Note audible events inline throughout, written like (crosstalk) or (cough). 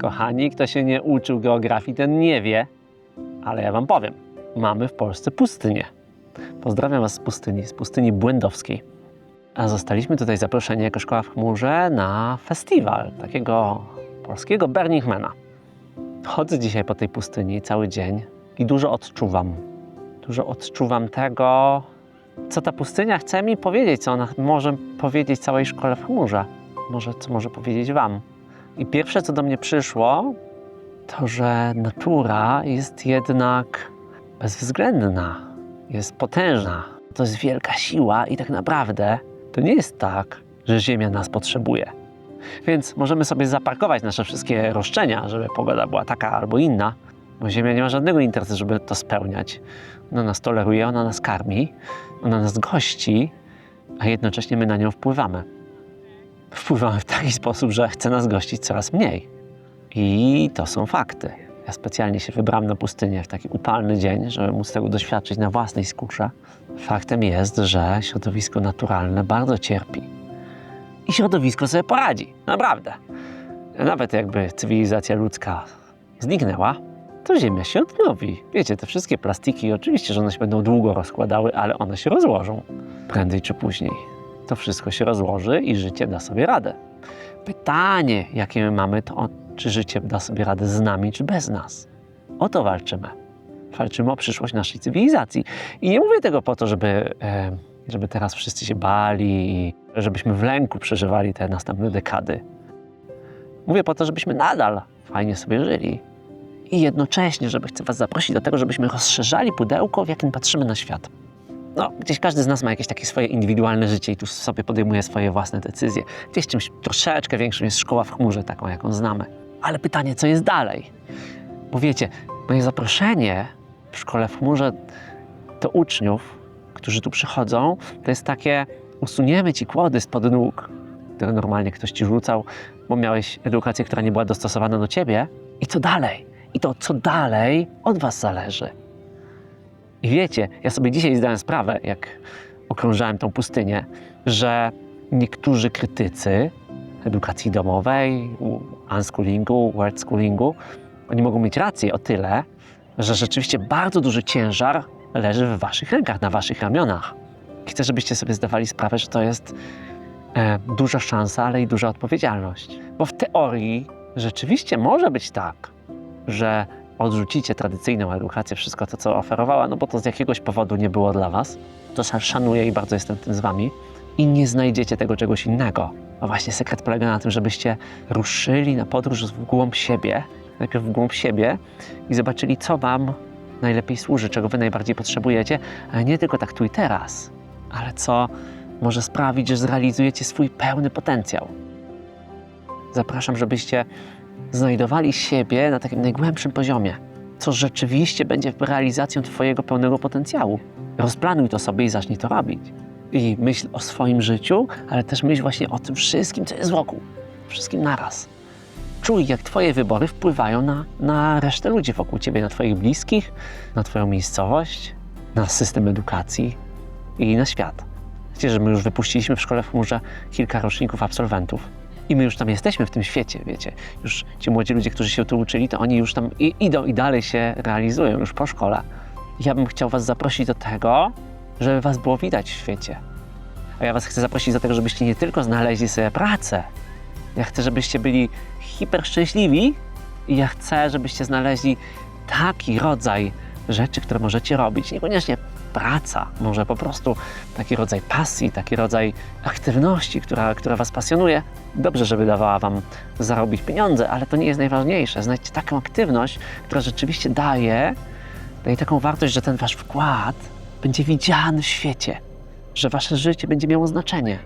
Kochani, kto się nie uczył geografii, ten nie wie, ale ja wam powiem. Mamy w Polsce pustynię. Pozdrawiam was z pustyni, z pustyni błędowskiej. A zostaliśmy tutaj zaproszeni jako Szkoła w Chmurze na festiwal takiego polskiego Burning Mana. Chodzę dzisiaj po tej pustyni cały dzień i dużo odczuwam. Dużo odczuwam tego, co ta pustynia chce mi powiedzieć, co ona może powiedzieć całej szkole w chmurze. Może, co może powiedzieć Wam. I pierwsze, co do mnie przyszło, to, że natura jest jednak bezwzględna, jest potężna. To jest wielka siła i tak naprawdę to nie jest tak, że Ziemia nas potrzebuje. Więc możemy sobie zaparkować nasze wszystkie roszczenia, żeby pogoda była taka albo inna, bo Ziemia nie ma żadnego interesu, żeby to spełniać. Ona nas toleruje, ona nas karmi, ona nas gości, a jednocześnie my na nią wpływamy. Wpływamy w taki sposób, że chce nas gościć coraz mniej. I to są fakty. Ja specjalnie się wybrałem na pustynię w taki upalny dzień, żeby móc tego doświadczyć na własnej skórze. Faktem jest, że środowisko naturalne bardzo cierpi. I środowisko sobie poradzi. Naprawdę. Nawet jakby cywilizacja ludzka zniknęła, to Ziemia się odnowi. Wiecie, te wszystkie plastiki, oczywiście, że one się będą długo rozkładały, ale one się rozłożą. Prędzej czy później. To wszystko się rozłoży i życie da sobie radę. Pytanie, jakie my mamy, to czy życie da sobie radę z nami, czy bez nas. O to walczymy. Walczymy o przyszłość naszej cywilizacji. I nie mówię tego po to, żeby, e, żeby teraz wszyscy się bali i żebyśmy w lęku przeżywali te następne dekady. Mówię po to, żebyśmy nadal fajnie sobie żyli. I jednocześnie, żeby chcę Was zaprosić do tego, żebyśmy rozszerzali pudełko, w jakim patrzymy na świat. No, gdzieś każdy z nas ma jakieś takie swoje indywidualne życie i tu sobie podejmuje swoje własne decyzje. Gdzieś czymś troszeczkę większym jest szkoła w chmurze, taką jaką znamy. Ale pytanie, co jest dalej? Bo wiecie, moje zaproszenie w szkole w chmurze do uczniów, którzy tu przychodzą, to jest takie usuniemy ci kłody spod nóg, które normalnie ktoś ci rzucał, bo miałeś edukację, która nie była dostosowana do ciebie. I co dalej? I to, co dalej, od was zależy. I wiecie, ja sobie dzisiaj zdałem sprawę, jak okrążałem tą pustynię, że niektórzy krytycy edukacji domowej, unschoolingu, wordschoolingu, oni mogą mieć rację o tyle, że rzeczywiście bardzo duży ciężar leży w waszych rękach, na waszych ramionach. Chcę, żebyście sobie zdawali sprawę, że to jest e, duża szansa, ale i duża odpowiedzialność. Bo w teorii rzeczywiście może być tak, że odrzucicie tradycyjną edukację, wszystko to, co oferowała, no bo to z jakiegoś powodu nie było dla was, to szanuję i bardzo jestem tym z wami i nie znajdziecie tego czegoś innego. A właśnie sekret polega na tym, żebyście ruszyli na podróż w głąb siebie, najpierw w głąb siebie i zobaczyli, co wam najlepiej służy, czego wy najbardziej potrzebujecie, ale nie tylko tak tu i teraz, ale co może sprawić, że zrealizujecie swój pełny potencjał. Zapraszam, żebyście znajdowali siebie na takim najgłębszym poziomie, co rzeczywiście będzie realizacją Twojego pełnego potencjału. Rozplanuj to sobie i zacznij to robić. I myśl o swoim życiu, ale też myśl właśnie o tym wszystkim, co jest wokół. Wszystkim naraz. Czuj, jak Twoje wybory wpływają na, na resztę ludzi wokół Ciebie, na Twoich bliskich, na Twoją miejscowość, na system edukacji i na świat. Wiecie, że my już wypuściliśmy w szkole w chmurze kilka roczników absolwentów. I my już tam jesteśmy w tym świecie, wiecie. Już ci młodzi ludzie, którzy się tu uczyli, to oni już tam i, idą i dalej się realizują już po szkole. Ja bym chciał was zaprosić do tego, żeby was było widać w świecie. A ja was chcę zaprosić do tego, żebyście nie tylko znaleźli sobie pracę. Ja chcę, żebyście byli hiper szczęśliwi i ja chcę, żebyście znaleźli taki rodzaj rzeczy, które możecie robić. Niekoniecznie praca, może po prostu taki rodzaj pasji, taki rodzaj aktywności, która, która Was pasjonuje. Dobrze, żeby dawała Wam zarobić pieniądze, ale to nie jest najważniejsze. Znajdźcie taką aktywność, która rzeczywiście daje, daje taką wartość, że ten Wasz wkład będzie widziany w świecie, że Wasze życie będzie miało znaczenie.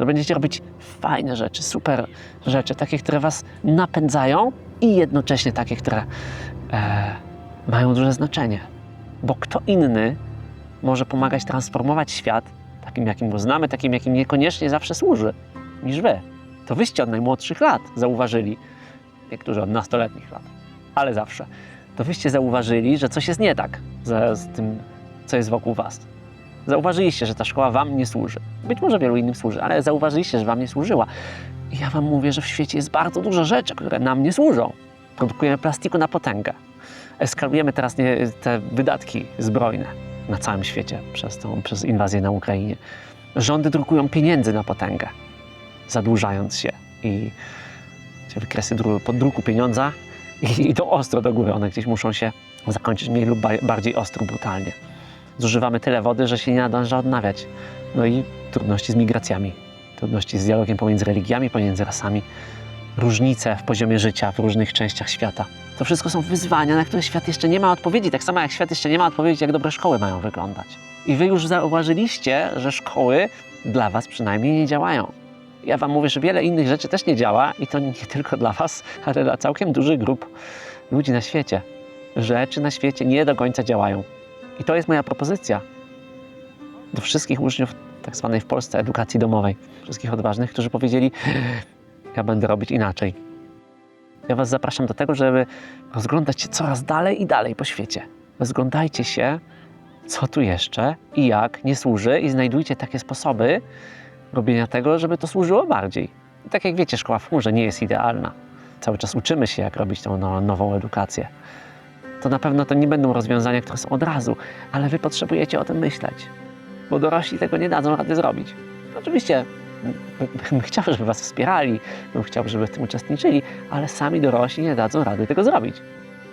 Że będziecie robić fajne rzeczy, super rzeczy, takie, które Was napędzają i jednocześnie takie, które e, mają duże znaczenie. Bo kto inny może pomagać transformować świat takim, jakim go znamy, takim, jakim niekoniecznie zawsze służy, niż wy. To wyście od najmłodszych lat zauważyli, niektórzy od nastoletnich lat, ale zawsze, to wyście zauważyli, że coś jest nie tak z, tym, co jest wokół was. Zauważyliście, że ta szkoła Wam nie służy. Być może wielu innym służy, ale zauważyliście, że Wam nie służyła. I ja Wam mówię, że w świecie jest bardzo dużo rzeczy, które nam nie służą. Produkujemy plastiku na potęgę. Eskalujemy teraz nie, te wydatki zbrojne na całym świecie przez, tą, przez inwazję na Ukrainie. Rządy drukują pieniędzy na potęgę, zadłużając się i wykresy dru- podruku pieniądza i idą ostro do góry. One gdzieś muszą się zakończyć mniej lub ba- bardziej ostro, brutalnie. Zużywamy tyle wody, że się nie nadąża odnawiać. No i trudności z migracjami, trudności z dialogiem pomiędzy religiami, pomiędzy rasami, różnice w poziomie życia w różnych częściach świata. To wszystko są wyzwania, na które świat jeszcze nie ma odpowiedzi, tak samo jak świat jeszcze nie ma odpowiedzi, jak dobre szkoły mają wyglądać. I wy już zauważyliście, że szkoły dla was przynajmniej nie działają. Ja wam mówię, że wiele innych rzeczy też nie działa i to nie tylko dla was, ale dla całkiem dużych grup ludzi na świecie. Rzeczy na świecie nie do końca działają. I to jest moja propozycja do wszystkich uczniów tak zwanej w Polsce edukacji domowej, wszystkich odważnych, którzy powiedzieli, ja będę robić inaczej. Ja was zapraszam do tego, żeby rozglądać się coraz dalej i dalej po świecie. Rozglądajcie się, co tu jeszcze i jak nie służy i znajdujcie takie sposoby robienia tego, żeby to służyło bardziej. I tak jak wiecie, szkoła w chmurze nie jest idealna. Cały czas uczymy się, jak robić tą no, nową edukację. To na pewno to nie będą rozwiązania, które są od razu, ale wy potrzebujecie o tym myśleć, bo dorośli tego nie dadzą rady zrobić. Oczywiście bym- chciał, żeby was wspierali, bym chciał, żeby w tym uczestniczyli, ale sami dorośli nie dadzą rady tego zrobić.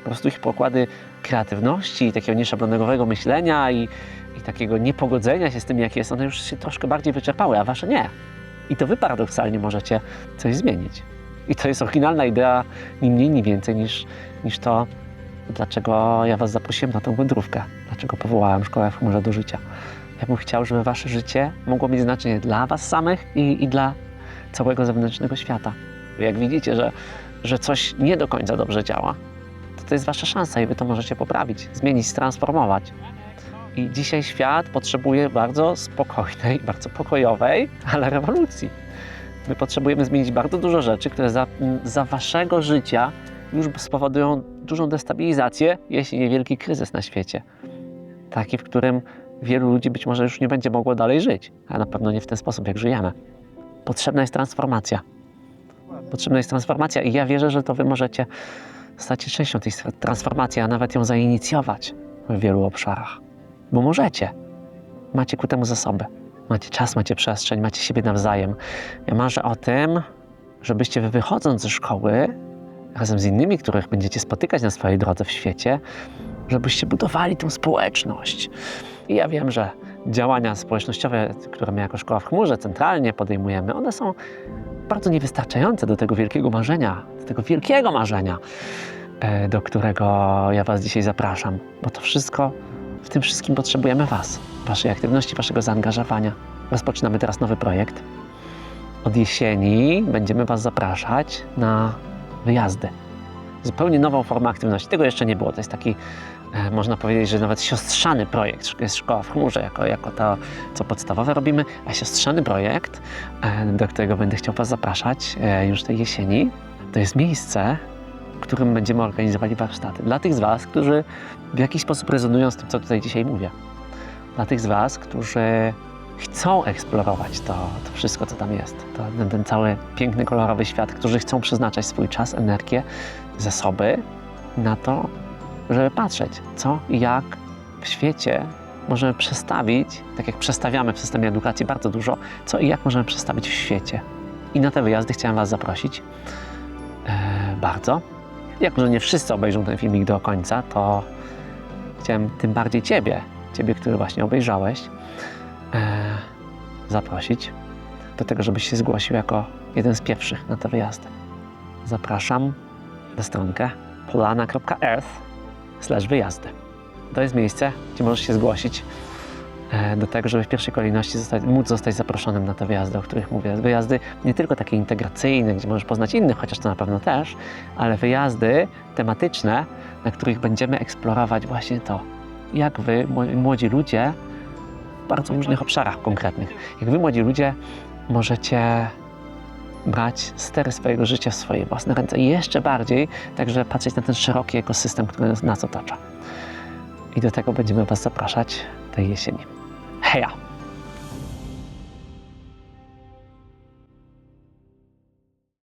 Po prostu ich pokłady kreatywności, takiego nieszablonowego myślenia i, i takiego niepogodzenia się z tym, jak jest, one już się troszkę bardziej wyczerpały, a wasze nie. I to wy paradoksalnie możecie coś zmienić. I to jest oryginalna idea, ni mniej, ni więcej niż, niż to, dlaczego ja was zaprosiłem na tą wędrówkę, dlaczego powołałem Szkołę w chmurze do życia. Ja bym chciał, żeby wasze życie mogło mieć znaczenie dla was samych i, i dla całego zewnętrznego świata. Jak widzicie, że, że coś nie do końca dobrze działa, to to jest wasza szansa i wy to możecie poprawić, zmienić, transformować. I dzisiaj świat potrzebuje bardzo spokojnej, (laughs) bardzo pokojowej, ale rewolucji. My potrzebujemy zmienić bardzo dużo rzeczy, które za, za waszego życia już spowodują dużą destabilizację, jeśli nie wielki kryzys na świecie. Taki, w którym wielu ludzi być może już nie będzie mogło dalej żyć, a na pewno nie w ten sposób, jak żyjemy. Potrzebna jest transformacja. Potrzebna jest transformacja i ja wierzę, że to wy możecie stać się częścią tej transformacji, a nawet ją zainicjować w wielu obszarach. Bo możecie. Macie ku temu zasoby. Macie czas, macie przestrzeń, macie siebie nawzajem. Ja marzę o tym, żebyście wy wychodząc ze szkoły, razem z innymi, których będziecie spotykać na swojej drodze w świecie, żebyście budowali tą społeczność. I ja wiem, że działania społecznościowe, które my jako Szkoła w Chmurze centralnie podejmujemy, one są bardzo niewystarczające do tego wielkiego marzenia, do tego wielkiego marzenia, e, do którego ja Was dzisiaj zapraszam. Bo to wszystko, w tym wszystkim potrzebujemy Was, Waszej aktywności, Waszego zaangażowania. Rozpoczynamy teraz nowy projekt. Od jesieni będziemy Was zapraszać na wyjazdy. Zupełnie nową formę aktywności. Tego jeszcze nie było. To jest taki, można powiedzieć, że nawet siostrzany projekt. Jest szkoła w chmurze, jako, jako to, co podstawowe robimy, a siostrzany projekt, e, do którego będę chciał Was zapraszać e, już tej jesieni, to jest miejsce, w którym będziemy organizowali warsztaty. Dla tych z Was, którzy w jakiś sposób rezonują z tym, co tutaj dzisiaj mówię. Dla tych z Was, którzy chcą eksplorować to, to wszystko, co tam jest. To, ten, ten cały piękny, kolorowy świat, którzy chcą przeznaczać swój czas, energię, zasoby na to, żeby patrzeć, co i jak w świecie możemy przestawić, tak jak przestawiamy w systemie edukacji bardzo dużo, co i jak możemy przestawić w świecie. I na te wyjazdy chciałem Was zaprosić e, bardzo. Jako, że nie wszyscy obejrzą ten filmik do końca, to chciałem tym bardziej Ciebie, Ciebie, który właśnie obejrzałeś, e, zaprosić do tego, żebyś się zgłosił jako jeden z pierwszych na te wyjazdy. Zapraszam na stronkę polana.earth wyjazdy. To jest miejsce, gdzie możesz się zgłosić e, do tego, żeby w pierwszej kolejności zostać, móc zostać zaproszonym na te wyjazdy, o których mówię. Wyjazdy nie tylko takie integracyjne, gdzie możesz poznać innych, chociaż to na pewno też, ale wyjazdy tematyczne, na których będziemy eksplorować właśnie to, jak wy, mło- młodzi ludzie, w bardzo różnych obszarach konkretnych, jak wy, młodzi ludzie, możecie brać stery swojego życia w swoje własne ręce i jeszcze bardziej także patrzeć na ten szeroki ekosystem, który nas- otacza. I do tego będziemy Was zapraszać tej jesieni. Heja!